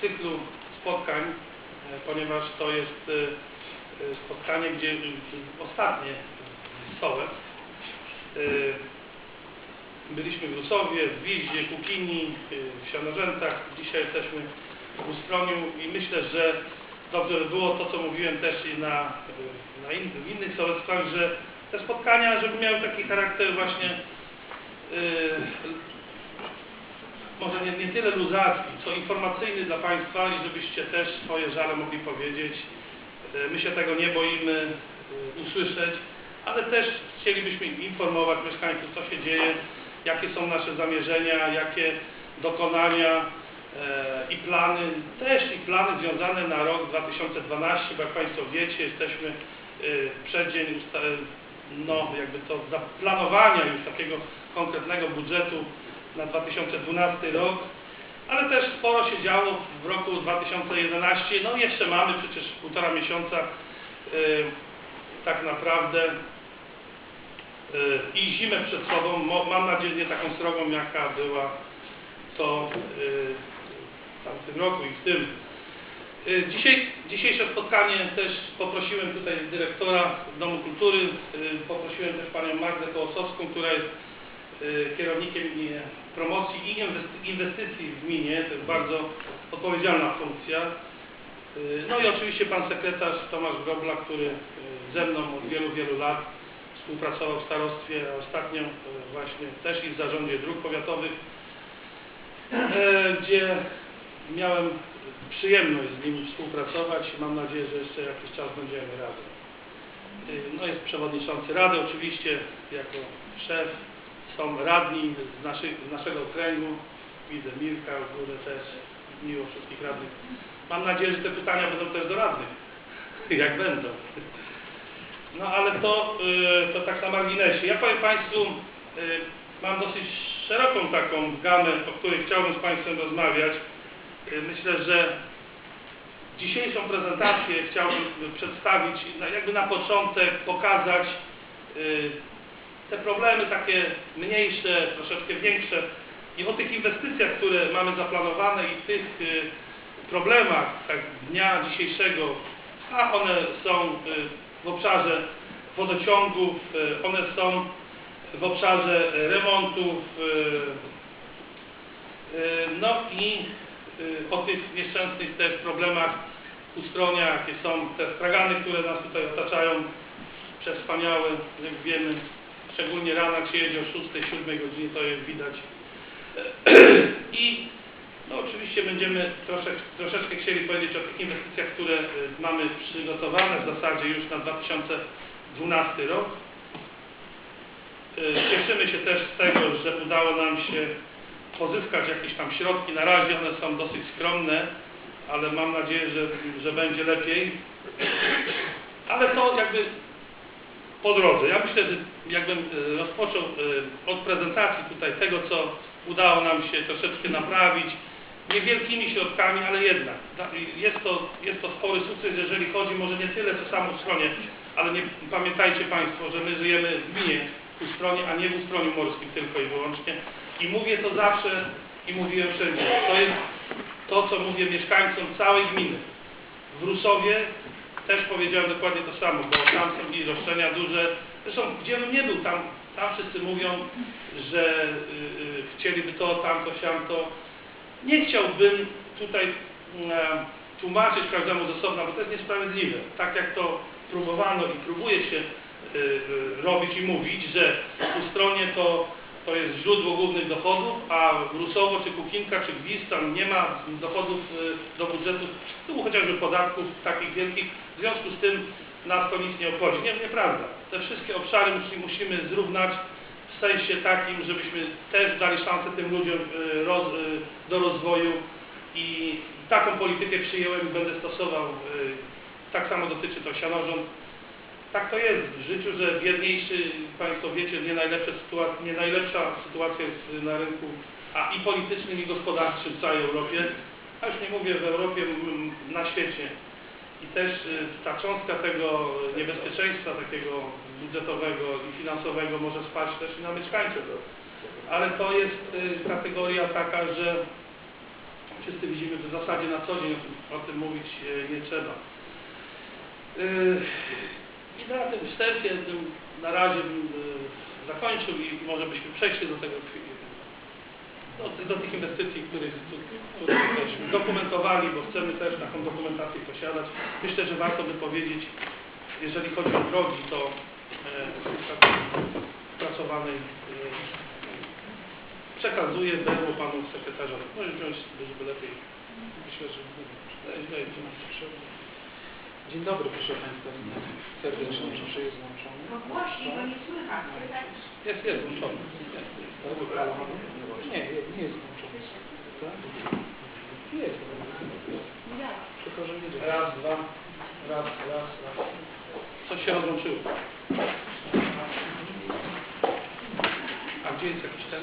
cyklu spotkań, e, ponieważ to jest e, e, spotkanie, gdzie ostatnie stołem. Byliśmy w Rusowie, w Wiździe, Kukini, w Sianorzętach. Dzisiaj jesteśmy w Ustroniu i myślę, że dobrze by było to, co mówiłem też i na, na in, w innych sołectwach, że te spotkania, żeby miały taki charakter właśnie może nie, nie tyle luzacki, co informacyjny dla Państwa i żebyście też swoje żale mogli powiedzieć. E, My się tego nie boimy e, usłyszeć, ale też chcielibyśmy informować mieszkańców, co się dzieje, jakie są nasze zamierzenia, jakie dokonania e, i plany, też i plany związane na rok 2012, bo jak Państwo wiecie, jesteśmy przeddzień no, jakby to zaplanowania już takiego konkretnego budżetu na 2012 rok, ale też sporo się działo w roku 2011. No jeszcze mamy przecież półtora miesiąca y, tak naprawdę y, i zimę przed sobą. Mo, mam nadzieję nie taką srogą jaka była to y, w tamtym roku i w tym. Y, Dzisiaj, dzisiejsze spotkanie też poprosiłem tutaj dyrektora Domu Kultury, y, poprosiłem też panią Magdę Kołosowską, która jest kierownikiem i promocji i inwesty- inwestycji w gminie, to jest bardzo odpowiedzialna funkcja. Y, No i oczywiście pan sekretarz Tomasz Grobla, który y, ze mną od wielu, wielu lat współpracował w starostwie, a ostatnio y, właśnie też i w zarządzie dróg powiatowych, gdzie miałem przyjemność z nim współpracować i mam nadzieję, że jeszcze jakiś czas będziemy razem. Y, No jest przewodniczący Rady oczywiście, jako szef, są radni z, z naszego okręgu, widzę Mirka u góry też, miło wszystkich radnych. Mam nadzieję, że te pytania będą też do radnych, jak będą. No ale to, y, to tak na marginesie. Ja powiem Państwu, y, mam dosyć szeroką taką gamę, o której chciałbym z Państwem rozmawiać. Y, Myślę, że dzisiejszą prezentację chciałbym przedstawić, na- jakby na początek pokazać te problemy takie mniejsze, troszeczkę większe i o tych inwestycjach, które mamy zaplanowane i tych y, problemach tak, dnia dzisiejszego, a one są y, w obszarze wodociągów, y, one są w obszarze remontów, no i o tych nieszczęsnych też problemach ustronia, jakie są te stragany, które nas tutaj otaczają, przewspaniałe, jak wiemy, szczególnie jak się jedzie o 6-7 godzinie, to jest widać. I no oczywiście będziemy troszeczkę, troszeczkę chcieli powiedzieć o tych inwestycjach, które y, mamy przygotowane w zasadzie już na 2012 rok. Y, Cieszymy się też z tego, że udało nam się pozyskać jakieś tam środki. Na razie one są dosyć skromne, ale mam nadzieję, że, że będzie lepiej. Ale to jakby po drodze. Ja myślę, że jakbym e, rozpoczął e, od prezentacji tutaj tego, co udało nam się troszeczkę naprawić, niewielkimi środkami, ale jednak. Jest to, jest to spory sukces, jeżeli chodzi może nie tyle co samo stronie, ale nie, pamiętajcie Państwo, że my żyjemy w gminie w stronie, a nie w ustroniu morskim tylko i wyłącznie. I mówię to zawsze i mówiłem wszędzie. To jest to, co mówię mieszkańcom całej gminy. W Rusowie też powiedziałem dokładnie to samo, bo tam są i roszczenia duże. Zresztą gdzie bym nie był, tam, tam wszyscy mówią, że y, y, chcieliby to, tamto, siamto. Nie chciałbym tutaj e, tłumaczyć każdemu z osobna, bo to jest niesprawiedliwe. Tak jak to próbowano i próbuje się y, y, robić i mówić, że w stronie to, to jest źródło głównych dochodów, a Rusowo, czy Kukinka, czy Gwizd, tam nie ma dochodów y, do budżetu, tu chociażby podatków takich wielkich, w związku z tym nas to nic nie obchodzi. Nie, nieprawda. Te wszystkie obszary musi, musimy zrównać w sensie takim, żebyśmy też dali szansę tym ludziom y, y, do rozwoju i taką politykę przyjąłem i będę stosował. Tak samo dotyczy to sianorząd. Tak to jest w życiu, że biedniejszy, Państwo wiecie, nie, najlepsza sytuacja, nie najlepsza sytuacja jest na rynku, a i politycznym, i gospodarczym w całej Europie, a już nie mówię w Europie, na świecie. I też y, ta cząstka tego niebezpieczeństwa takiego budżetowego i finansowego może spaść też i na mieszkańców. Ale to jest y, kategoria taka, że wszyscy widzimy, że w zasadzie na co dzień o tym, o tym mówić e, nie trzeba. Yy, na tym wstępie tym na razie bym yy, zakończył i może byśmy przeszli do tego do, do tych inwestycji, których, które żeśmy dokumentowali, bo chcemy też taką dokumentację posiadać. Myślę, że warto by powiedzieć, jeżeli chodzi o drogi, to e, tak pracowanej e, przekazuję berło panu sekretarzowi. Może wziąć, żeby lepiej. Myślę, że. Dzień dobry, proszę Państwa. Witam serdecznie. Czy jest włączony? No głośniej, bo nie słychać. Jest, jest, włączony. Nie, nie, jest włączony. Tak? Jest. Tylko, że nie działa. Raz, dwa, raz, raz, raz. Coś się rozłączyło. A gdzie jest jakiś ten?